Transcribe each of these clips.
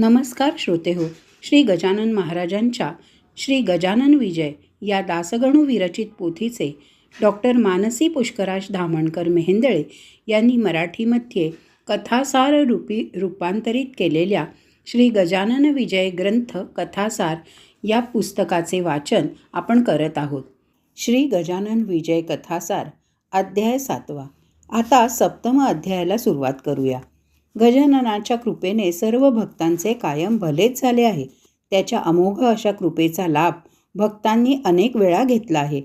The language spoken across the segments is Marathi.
नमस्कार श्रोते हो श्री गजानन महाराजांच्या श्री गजानन विजय या दासगणू विरचित पोथीचे डॉक्टर मानसी पुष्कराज धामणकर मेहेंदळे यांनी मराठीमध्ये कथासार रूपी रूपांतरित केलेल्या श्री गजानन विजय ग्रंथ कथासार या पुस्तकाचे वाचन आपण करत आहोत. श्री गजानन विजय कथासार अध्याय सातवा. आता सप्तम अध्यायाला सुरुवात करूया. गजाननाच्या कृपेने सर्व भक्तांचे कायम भलेच झाले आहे. त्याच्या अमोघ अशा कृपेचा लाभ भक्तांनी अनेक वेळा घेतला आहे.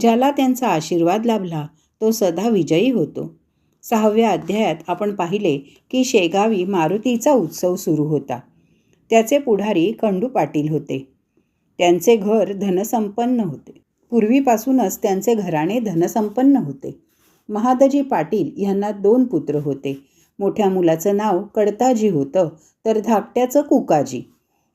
ज्याला त्यांचा आशीर्वाद लाभला तो सदा विजयी होतो. सहाव्या अध्यायात आपण पाहिले की शेगावी मारुतीचा उत्सव सुरू होता. त्याचे पुढारी खंडू पाटील होते. त्यांचे घर धनसंपन्न होते. पूर्वीपासूनच त्यांचे घराणे धनसंपन्न होते. महादजी पाटील यांना दोन पुत्र होते. मोठ्या मुलाचं नाव कडताजी होतं तर धाकट्याचं कुकाजी.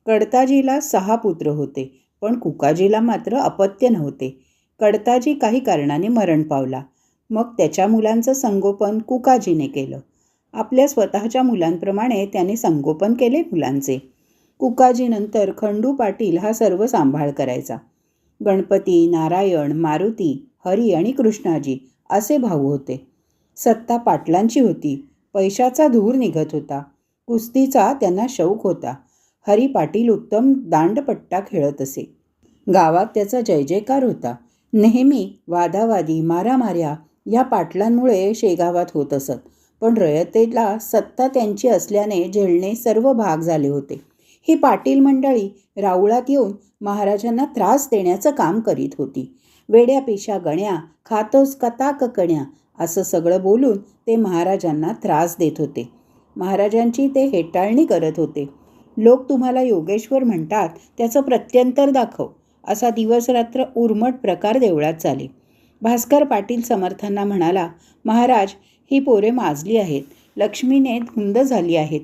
कडताजीला सहा पुत्र होते पण कुकाजीला मात्र अपत्य नव्हते. कडताजी काही कारणाने मरण पावला. मग त्याच्या मुलांचं संगोपन कुकाजीने केलं. आपल्या स्वतःच्या मुलांप्रमाणे त्याने संगोपन केले मुलांचे. कुकाजीनंतर खंडू पाटील हा सर्व सांभाळ करायचा. गणपती नारायण मारुती हरी आणि कृष्णाजी असे भाऊ होते. सत्ता पाटलांची होती. पैशाचा धूर निघत होता. कुस्तीचा त्यांना शौक होता. हरी पाटील उत्तम दांडपट्टा खेळत असे. गावात त्याचा जय जयकार होता. नेहमी वादावादी मारामाऱ्या या पाटलांमुळे शेगावात होत असत. पण रयतेला सत्ता त्यांची असल्याने झेलणे सर्व भाग झाले होते. ही पाटील मंडळी राऊळात येऊन महाराजांना त्रास देण्याचं काम करीत होती. वेड्यापेशा गण्या खातोस कता ककण्या असं सगळं बोलून ते महाराजांना त्रास देत होते. महाराजांची ते हेटाळणी करत होते. लोक तुम्हाला योगेश्वर म्हणतात त्याचं प्रत्यंतर दाखव असा दिवसरात्र उर्मट प्रकार देवळात चाले. भास्कर पाटील समर्थांना म्हणाला महाराज ही पोरे माजली आहेत. लक्ष्मीने धुंद झाली आहेत.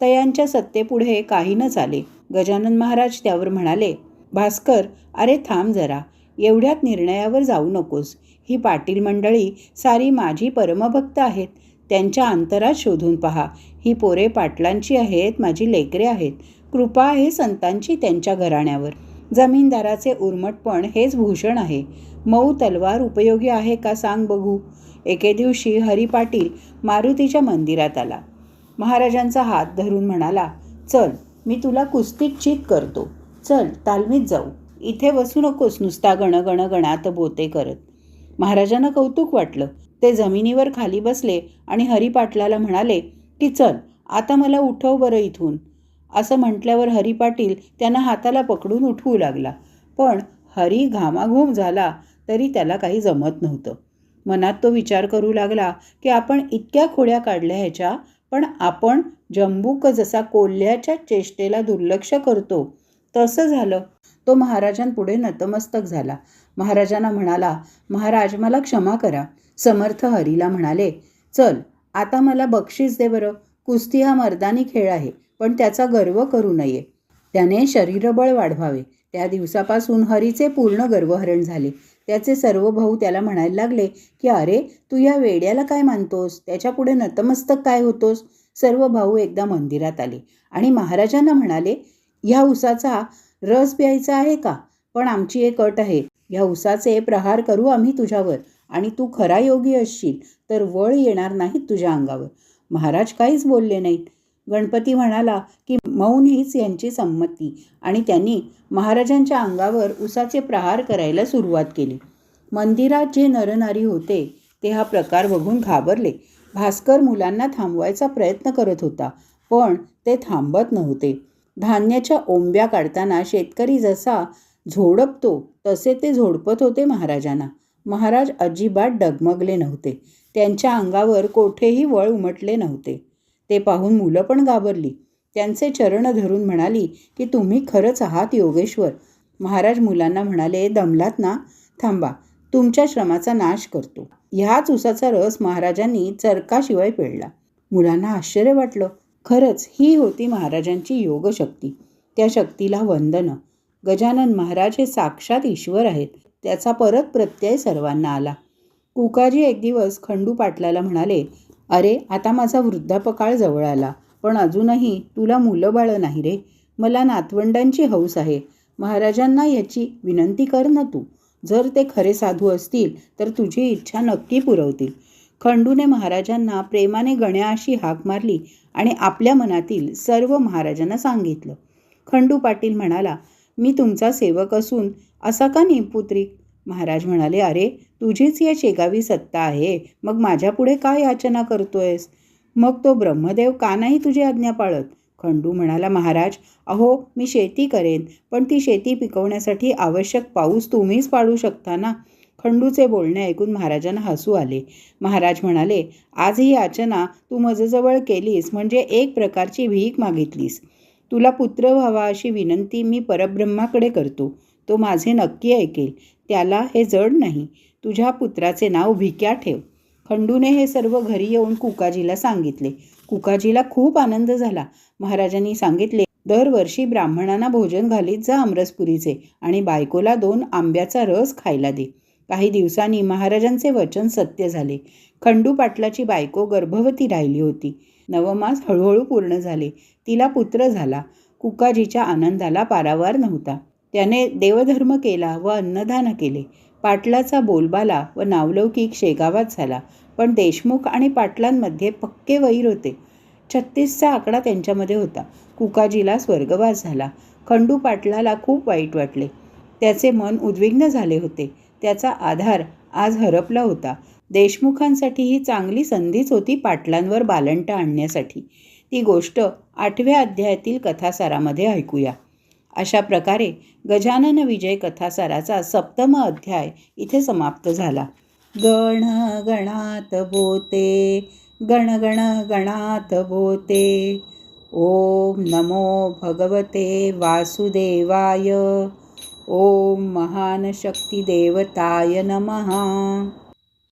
तयांच्या सत्तेपुढे काही न चाले. गजानन महाराज त्यावर म्हणाले भास्कर अरे थांब जरा. एवढ्यात निर्णयावर जाऊ नकोस. ही पाटील मंडळी सारी माझी परमभक्त आहेत. त्यांच्या अंतरात शोधून पहा. ही पोरे पाटलांची आहेत माझी लेकरे आहेत. कृपा आहे संतांची त्यांच्या घराण्यावर. जमीनदाराचे उर्मटपण हेच भूषण आहे. मऊ तलवार उपयोगी आहे का सांग बघू. एके दिवशी हरी पाटील मारुतीच्या मंदिरात आला. महाराजांचा हात धरून म्हणाला चल मी तुला कुस्तीत चित करतो. चल तालमीत जाऊ. इथे बसू नकोस नुसता गणगण गणात बोते करत. महाराजांना कौतुक वाटलं. ते जमिनीवर खाली बसले आणि हरिपाटलाला म्हणाले की चल आता मला उठव बरं इथून. असं म्हटल्यावर हरी पाटील त्यांना हाताला पकडून उठवू लागला. पण हरी घामाघूम झाला तरी त्याला काही जमत नव्हतं. मनात तो विचार करू लागला की आपण इतक्या खोड्या काढल्या ह्याच्या पण आपण जंबूक जसा कोल्ह्याच्या चेष्टेला दुर्लक्ष करतो तसं झालं. तो महाराजांपुढे नतमस्तक झाला. महाराजांना म्हणाला महाराज मला क्षमा करा. समर्थ हरीला म्हणाले चल आता मला बक्षीस दे बरं. कुस्ती हा मर्दानी खेळ आहे पण त्याचा गर्व करू नये. त्याने शरीरबळ वाढवावे. त्या दिवसापासून हरीचे पूर्ण गर्वहरण झाले. त्याचे सर्व भाऊ त्याला म्हणायला लागले की अरे तू या वेड्याला काय मानतोस? त्याच्यापुढे नतमस्तक काय होतोस? सर्व भाऊ एकदा मंदिरात आले आणि महाराजांना म्हणाले ह्या उसाचा रस प्यायचा आहे का? पण आमची एक अट आहे. ह्या उसाचे प्रहार करू आम्ही तुझ्यावर. आणि तू खरा योगी असशील तर वळ येणार नाहीत तुझ्या अंगावर. महाराज काहीच बोलले नाहीत. गणपती म्हणाला की मौन हीच यांची संमती. आणि त्यांनी महाराजांच्या अंगावर उसाचे प्रहार करायला सुरुवात केली. मंदिरात जे नरनारी होते ते हा प्रकार बघून घाबरले. भास्कर मुलांना थांबवायचा प्रयत्न करत होता पण ते थांबत नव्हते. धान्याच्या ओंब्या काढताना शेतकरी जसा झोडपतो तसे ते झोडपत होते महाराजांना. महाराज अजिबात डगमगले नव्हते. त्यांच्या अंगावर कोठेही वळ उमटले नव्हते. ते पाहून मुलं पण घाबरली. त्यांचे चरण धरून म्हणाली की तुम्ही खरंच आहात योगेश्वर? महाराज मुलांना म्हणाले दमलात ना? थांबा. तुमच्या श्रमाचा नाश करतो. ह्याच उसाचा रस महाराजांनी चरकाशिवाय पेळला. मुलांना आश्चर्य वाटलं. खरंच ही होती महाराजांची योगशक्ती. त्या शक्तीला वंदनं. गजानन महाराज हे साक्षात ईश्वर आहेत. त्याचा परत प्रत्यय सर्वांना आला. कुकाजी एक दिवस खंडू पाटलाला म्हणाले अरे आता माझा वृद्धापकाळ जवळ आला. पण अजूनही तुला मुलं बाळं नाही रे. मला नातवंडांची हौस आहे. महाराजांना याची विनंती कर ना तू. जर ते खरे साधू असतील तर तुझी इच्छा नक्की पुरवतील. खंडूने महाराजांना प्रेमाने गण्या अशी हाक मारली आणि आपल्या मनातील सर्व महाराजांना सांगितलं. खंडू पाटील म्हणाला मी तुमचा सेवक असून असा का निपुत्रिक महाराज म्हणाले अरे तुझीच या शेगावी सत्ता आहे. मग माझ्यापुढे काय याचना करतोयस? मग तो ब्रह्मदेव का नाही तुझी आज्ञा पाळत? खंडू म्हणाला महाराज अहो मी शेती करेन पण ती शेती पिकवण्यासाठी आवश्यक पाऊस तुम्हीच पाडू शकता ना? खंडूचे बोलणे ऐकून महाराजांना हसू आले. महाराज म्हणाले आज ही याचना तू मजजवळ केलीस म्हणजे एक प्रकारची भीक मागितलीस. तुला पुत्र व्हावा अशी विनंती मी परब्रह्माकडे करतो. तो माझे नक्की ऐकेल. त्याला हे जड नाही. तुझ्या पुत्राचे नाव भिक्या ठेव. खंडूने हे सर्व घरी येऊन कुकाजीला सांगितले. कुकाजीला खूप आनंद झाला. महाराजांनी सांगितले दरवर्षी ब्राह्मणांना भोजन घालीत जा अमरसपुरीचे आणि बायकोला दोन आंब्याचा रस खायला दे. काही दिवसांनी महाराजांचे वचन सत्य झाले. खंडू पाटलाची बायको गर्भवती राहिली होती. नवमास हळूहळू पूर्ण झाले. तिला पुत्र झाला. कुकाजीच्या आनंदाला पारावार नव्हता. त्याने देवधर्म केला व अन्नदान केले. पाटलाचा बोलबाला व नावलौकिक शेगावात झाला. पण देशमुख आणि पाटलांमध्ये पक्के वैर होते. छत्तीसचा आकडा त्यांच्यामध्ये होता. कुकाजीला स्वर्गवास झाला. खंडू पाटलाला खूप वाईट वाटले. त्याचे मन उद्विग्न झाले होते. त्याचा आधार आज हरपला होता. देशमुखांसाठी ही चांगली संधीच होती पाटलांवर बालंट आणण्यासाठी. ती गोष्ट आठव्या अध्यायातील कथासारामध्ये ऐकूया. अशा प्रकारे गजानन विजय कथासाराचा सप्तम अध्याय इथे समाप्त झाला. गण गणात बोते गण गण गणात बोते ओम नमो भगवते वासुदेवाय. ओम महान शक्तिदेवताय नमः